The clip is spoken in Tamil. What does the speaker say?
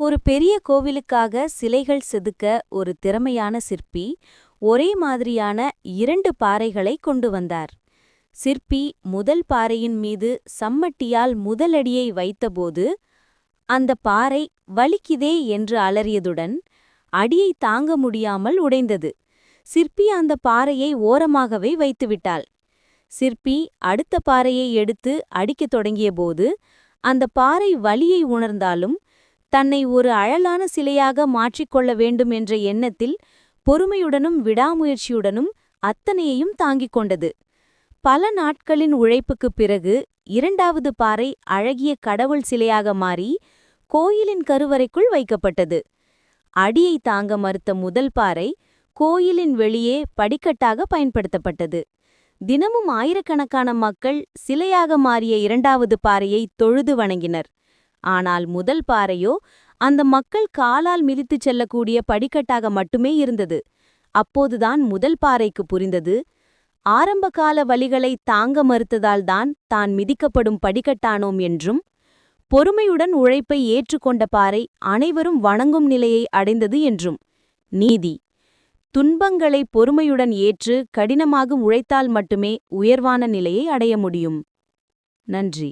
ஒரு பெரிய கோவிலுக்காக சிலைகள் செதுக்க ஒரு திறமையான சிற்பி ஒரே மாதிரியான இரண்டு பாறைகளை கொண்டு வந்தார். சிற்பி முதல் பாறையின் மீது சம்மட்டியால் முதலடியை வைத்தபோது அந்த பாறை வலிக்குதே என்று அலறியதுடன் அடியை தாங்க முடியாமல் உடைந்தது. சிற்பி அந்த பாறையை ஓரமாகவே வைத்துவிட்டாள். சிற்பி அடுத்த பாறையை எடுத்து அடிக்கத் தொடங்கியபோது அந்த பாறை வலியை உணர்ந்தாலும் தன்னை ஒரு அழலான சிலையாக மாற்றிக்கொள்ள வேண்டும் என்ற எண்ணத்தில் பொறுமையுடனும் விடாமுயற்சியுடனும் அத்தனையையும் தாங்கிக் கொண்டது. பல நாட்களின் உழைப்புக்குப் பிறகு இரண்டாவது பாறை அழகிய கடவுள் சிலையாக மாறி கோயிலின் கருவறைக்குள் வைக்கப்பட்டது. அடியை தாங்க மறுத்த முதல் பாறை கோயிலின் வெளியே படிக்கட்டாக பயன்படுத்தப்பட்டது. தினமும் ஆயிரக்கணக்கான மக்கள் சிலையாக மாறிய இரண்டாவது பாறையை தொழுது வணங்கினர். ஆனால் முதல் பாறையோ அந்த மக்கள் காலால் மிதித்துச் செல்லக்கூடிய படிக்கட்டாக மட்டுமே இருந்தது. அப்போதுதான் முதல் பாறைக்கு புரிந்தது. ஆரம்பகால வழிகளை தாங்க மறுத்ததால்தான் தான் மிதிக்கப்படும் படிக்கட்டானோம் என்றும் பொறுமையுடன் உழைப்பை ஏற்றுக்கொண்ட பாறை அனைவரும் வணங்கும் நிலையை அடைந்தது என்றும். நீதி. துன்பங்களை பொறுமையுடன் ஏற்று கடினமாக உழைத்தால் மட்டுமே உயர்வான நிலையை அடைய முடியும். நன்றி.